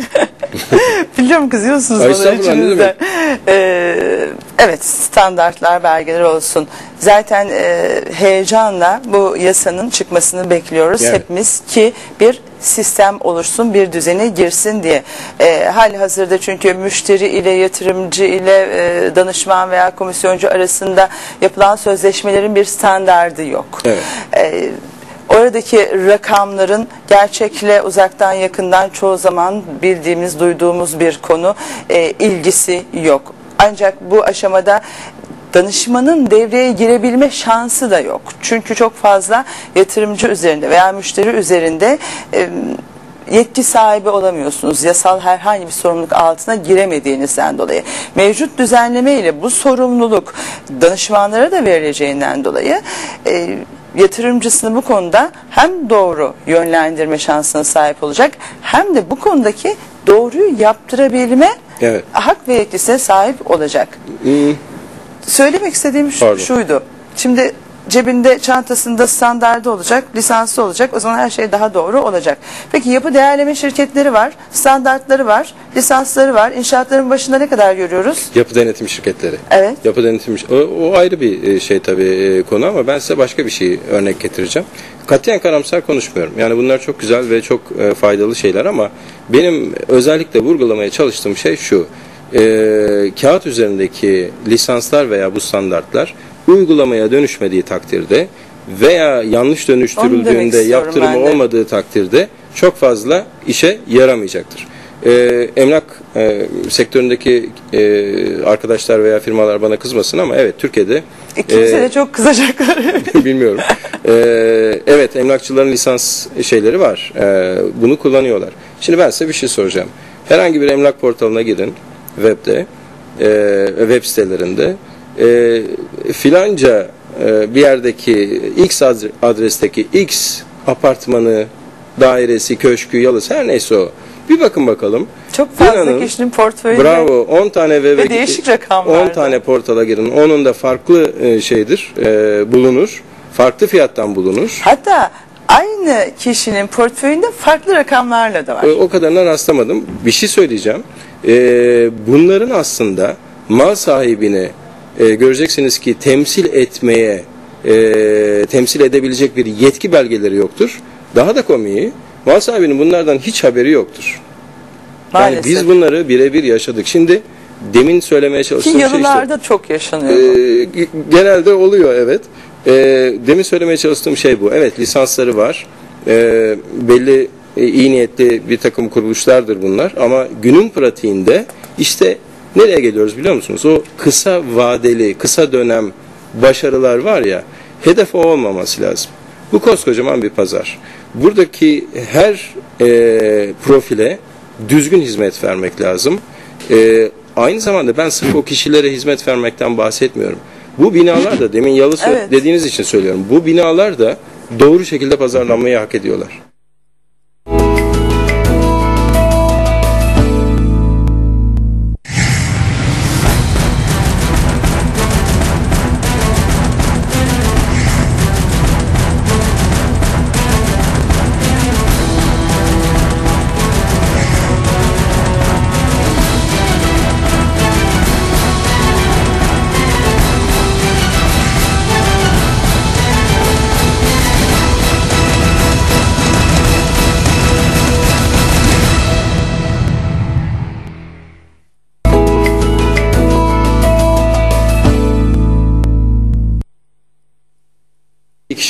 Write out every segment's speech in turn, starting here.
Biliyorum kızıyorsunuz bana içinizde. Ee, evet standartlar belgeler olsun. Zaten e, heyecanla bu yasanın çıkmasını bekliyoruz Evet. hepimiz ki bir sistem oluşsun, bir düzene girsin diye. E, hali hazırda çünkü müşteri ile yatırımcı ile e, danışman veya komisyoncu arasında yapılan sözleşmelerin bir standardı yok. Evet. E, Oradaki rakamların gerçekle uzaktan yakından çoğu zaman bildiğimiz, duyduğumuz bir konu e, ilgisi yok. Ancak bu aşamada danışmanın devreye girebilme şansı da yok. Çünkü çok fazla yatırımcı üzerinde veya müşteri üzerinde e, yetki sahibi olamıyorsunuz. Yasal herhangi bir sorumluluk altına giremediğinizden dolayı. Mevcut düzenleme ile bu sorumluluk danışmanlara da verileceğinden dolayı e, yatırımcısını bu konuda hem doğru yönlendirme şansına sahip olacak hem de bu konudaki doğruyu yaptırabilme Evet. hak ve yetkisine sahip olacak. Hmm, Söylemek istediğim şu- Pardon. şuydu. Şimdi cebinde çantasında standardı olacak, lisansı olacak. O zaman her şey daha doğru olacak. Peki yapı değerleme şirketleri var, standartları var, lisansları var. İnşaatların başında ne kadar görüyoruz? yapı denetim şirketleri. Evet. Yapı denetim o, o ayrı bir e, şey tabii e, konu ama ben size başka bir şey örnek getireceğim. Katiyen karamsar konuşmuyorum. Yani bunlar çok güzel ve çok e, faydalı şeyler ama benim özellikle vurgulamaya çalıştığım şey şu. E, kağıt üzerindeki lisanslar veya bu standartlar uygulamaya dönüşmediği takdirde veya yanlış dönüştürüldüğünde yaptırımı olmadığı takdirde çok fazla işe yaramayacaktır. Ee, emlak e, sektöründeki e, arkadaşlar veya firmalar bana kızmasın ama evet Türkiye'de E, kimse e, de çok kızacaklar. bilmiyorum. Ee, evet emlakçıların lisans şeyleri var. Ee, bunu kullanıyorlar. Şimdi ben size bir şey soracağım. Herhangi bir emlak portalına girin webde, e, web sitelerinde e, filanca e, bir yerdeki X adre- adresteki X apartmanı, dairesi, köşkü, yalısı her neyse o. Bir bakın bakalım. çok fazla İnanın, kişinin portföyünde Bravo. 10 tane Ve değişik rakamlarda. 10 tane portala girin. Onun da farklı e, şeydir, e, bulunur. Farklı fiyattan bulunur. hatta aynı kişinin portföyünde farklı rakamlarla da var. E, O kadarına rastlamadım. Bir şey söyleyeceğim. E, bunların aslında mal sahibini e, göreceksiniz ki temsil etmeye e, temsil edebilecek bir yetki belgeleri yoktur. Daha da komiği mal sahibinin bunlardan hiç haberi yoktur. Yani Maalesef. biz bunları birebir yaşadık. Şimdi demin söylemeye Ki çalıştığım şey işte. çok yaşanıyor. g- genelde oluyor evet. Ee, demin söylemeye çalıştığım şey bu. Evet lisansları var. Ee, belli e, iyi niyetli bir takım kuruluşlardır bunlar. Ama günün pratiğinde işte nereye geliyoruz biliyor musunuz? O kısa vadeli, kısa dönem başarılar var ya hedef o olmaması lazım. Bu koskocaman bir pazar. Buradaki her e, profile düzgün hizmet vermek lazım. E, aynı zamanda ben sırf o kişilere hizmet vermekten bahsetmiyorum. Bu binalar da demin yalı Evet. dediğiniz için söylüyorum. Bu binalar da doğru şekilde pazarlanmayı hak ediyorlar.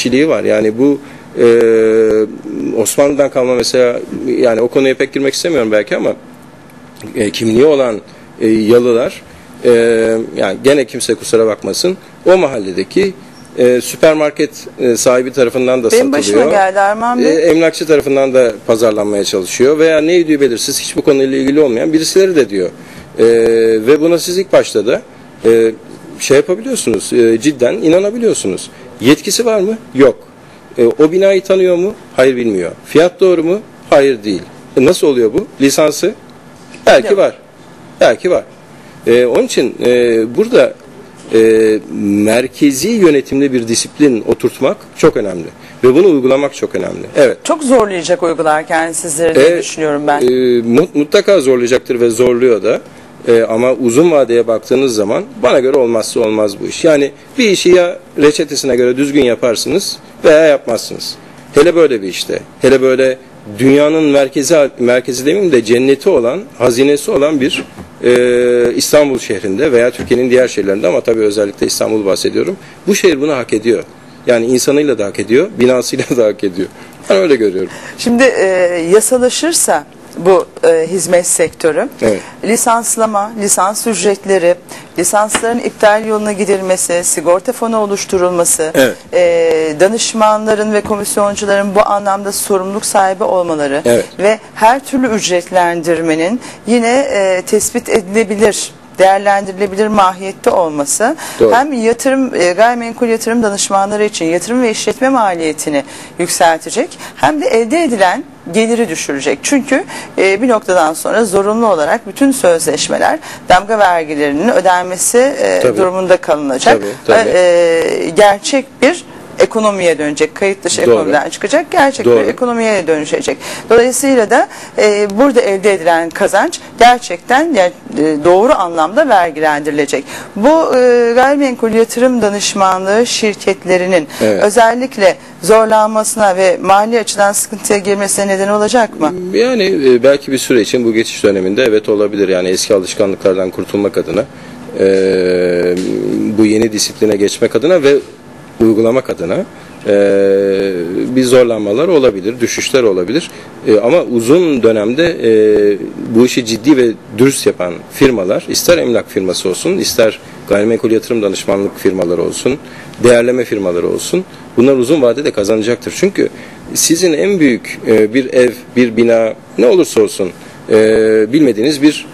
Kişiliği var. Yani bu e, Osmanlı'dan kalma mesela yani o konuya pek girmek istemiyorum belki ama e, kimliği olan e, yalılar e, yani gene kimse kusura bakmasın o mahalledeki e, süpermarket e, sahibi tarafından da Benim başıma satılıyor. geldi Erman E, Bey. emlakçı tarafından da pazarlanmaya çalışıyor veya ne ödüğü belirsiz hiç bu konuyla ilgili olmayan birisileri de diyor. E, ve buna siz ilk başta da e, şey yapabiliyorsunuz e, cidden inanabiliyorsunuz. Yetkisi var mı? Yok. E, o binayı tanıyor mu? Hayır bilmiyor. Fiyat doğru mu? Hayır değil. E, nasıl oluyor bu? Lisansı? Belki Yok. var. Belki var. E, onun için e, burada e, merkezi yönetimli bir disiplin oturtmak çok önemli. ve bunu uygulamak çok önemli. Evet. Çok zorlayacak uygularken sizleri diye E, düşünüyorum ben. e, mu- mutlaka zorlayacaktır ve zorluyor da. E, ama uzun vadeye baktığınız zaman bana göre olmazsa olmaz bu iş. Yani bir işi ya reçetesine göre düzgün yaparsınız veya yapmazsınız. Hele böyle bir işte. Hele böyle dünyanın merkezi merkezi demeyeyim de cenneti olan, hazinesi olan bir e, İstanbul şehrinde veya Türkiye'nin diğer şehirlerinde ama tabii özellikle İstanbul bahsediyorum. Bu şehir bunu hak ediyor. Yani insanıyla da hak ediyor, binasıyla da hak ediyor. Ben öyle görüyorum. Şimdi e, yasalaşırsa bu e, hizmet sektörü Evet. lisanslama, lisans ücretleri, lisansların iptal yoluna gidilmesi, sigorta fonu oluşturulması, Evet. e, danışmanların ve komisyoncuların bu anlamda sorumluluk sahibi olmaları Evet. ve her türlü ücretlendirmenin yine e, tespit edilebilir değerlendirilebilir mahiyette olması Doğru. hem yatırım e, gayrimenkul yatırım danışmanları için yatırım ve işletme maliyetini yükseltecek hem de elde edilen geliri düşürecek. Çünkü e, bir noktadan sonra zorunlu olarak bütün sözleşmeler damga vergilerinin ödenmesi e, durumunda kalınacak. Tabii, tabii. E, gerçek bir ekonomiye dönecek. Kayıt dışı Doğru. ekonomiden çıkacak. Gerçek Doğru. bir ekonomiye dönüşecek. Dolayısıyla da e, burada elde edilen kazanç gerçekten e, doğru anlamda vergilendirilecek. Bu e, gayrimenkul yatırım danışmanlığı şirketlerinin Evet. özellikle zorlanmasına ve mali açıdan sıkıntıya girmesine neden olacak mı? Yani e, belki bir süre için bu geçiş döneminde evet olabilir. Yani eski alışkanlıklardan kurtulmak adına e, bu yeni disipline geçmek adına ve uygulamak adına e, bir zorlanmalar olabilir, düşüşler olabilir. E, ama uzun dönemde e, bu işi ciddi ve dürüst yapan firmalar, ister emlak firması olsun, ister gayrimenkul yatırım danışmanlık firmaları olsun, değerleme firmaları olsun, bunlar uzun vadede kazanacaktır. Çünkü sizin en büyük e, bir ev, bir bina ne olursa olsun e, bilmediğiniz bir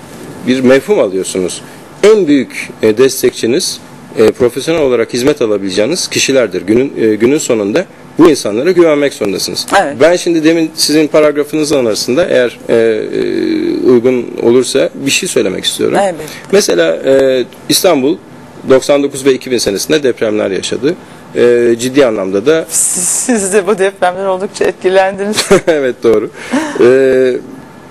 bir mefhum alıyorsunuz. En büyük e, destekçiniz e, profesyonel olarak hizmet alabileceğiniz kişilerdir. Günün e, günün sonunda bu insanlara güvenmek zorundasınız. Evet. Ben şimdi demin sizin paragrafınızın arasında eğer e, e, uygun olursa bir şey söylemek istiyorum. Evet. Mesela e, İstanbul 99 ve 2000 senesinde depremler yaşadı. E, ciddi anlamda da Siz, siz de bu depremden oldukça etkilendiniz. evet doğru. E,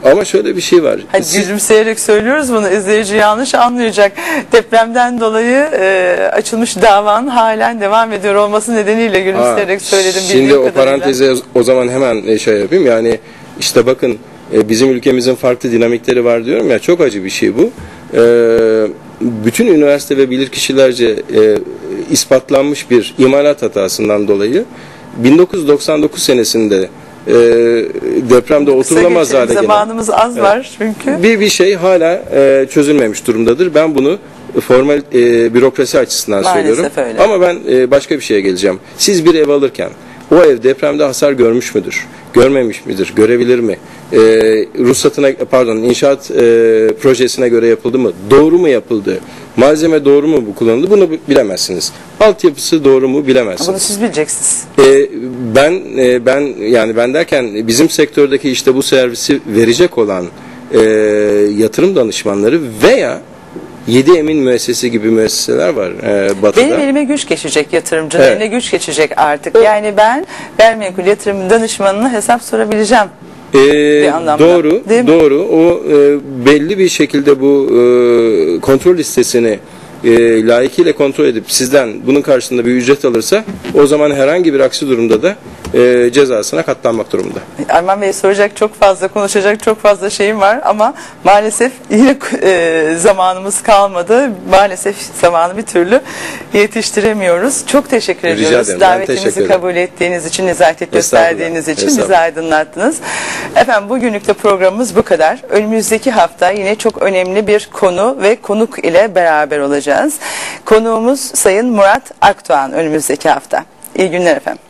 ama şöyle bir şey var. Hani Siz- gülümseyerek söylüyoruz bunu izleyici yanlış anlayacak. Depremden dolayı e, açılmış davanın halen devam ediyor olması nedeniyle gülümseyerek Ha, söyledim. Şimdi o kadarıyla. paranteze o zaman hemen e, şey yapayım. Yani işte bakın e, bizim ülkemizin farklı dinamikleri var diyorum ya çok acı bir şey bu. E, bütün üniversite ve bilirkişilerce ispatlanmış bir imalat hatasından dolayı 1999 senesinde e, depremde oturulamaz hale gelen Zamanımız az var çünkü. bir bir şey hala e, çözülmemiş durumdadır. Ben bunu formal e, bürokrasi açısından Maalesef söylüyorum. öyle. Ama ben e, başka bir şeye geleceğim. Siz bir ev alırken o ev depremde hasar görmüş müdür? Görmemiş midir? Görebilir mi? E, ruhsatına pardon inşaat e, projesine göre yapıldı mı? Doğru mu yapıldı? Malzeme doğru mu bu kullanıldı? Bunu bilemezsiniz. Altyapısı doğru mu bilemezsiniz. Bunu siz bileceksiniz. E, ben e, ben yani ben derken bizim sektördeki işte bu servisi verecek olan e, yatırım danışmanları veya 7 emin müessesi gibi müesseseler var e, batıda. Benim elime güç geçecek yatırımcının Evet. eline güç geçecek artık. Yani ben gayrimenkul yatırım danışmanına hesap sorabileceğim. Ee, doğru, doğru. O e, belli bir şekilde bu e, kontrol listesini e, layıkıyla kontrol edip sizden bunun karşılığında bir ücret alırsa o zaman herhangi bir aksi durumda da e, cezasına katlanmak durumunda. Arman Bey soracak çok fazla, konuşacak çok fazla şeyim var ama maalesef yine e, zamanımız kalmadı. Maalesef zamanı bir türlü yetiştiremiyoruz. Çok teşekkür Rica ediyoruz. ederim. Davetimizi teşekkür ederim. kabul ettiğiniz için, nezaket gösterdiğiniz için bizi aydınlattınız. Efendim bugünlük de programımız bu kadar. Önümüzdeki hafta yine çok önemli bir konu ve konuk ile beraber olacağız. Konuğumuz Sayın Murat Akdoğan önümüzdeki hafta. İyi günler efendim.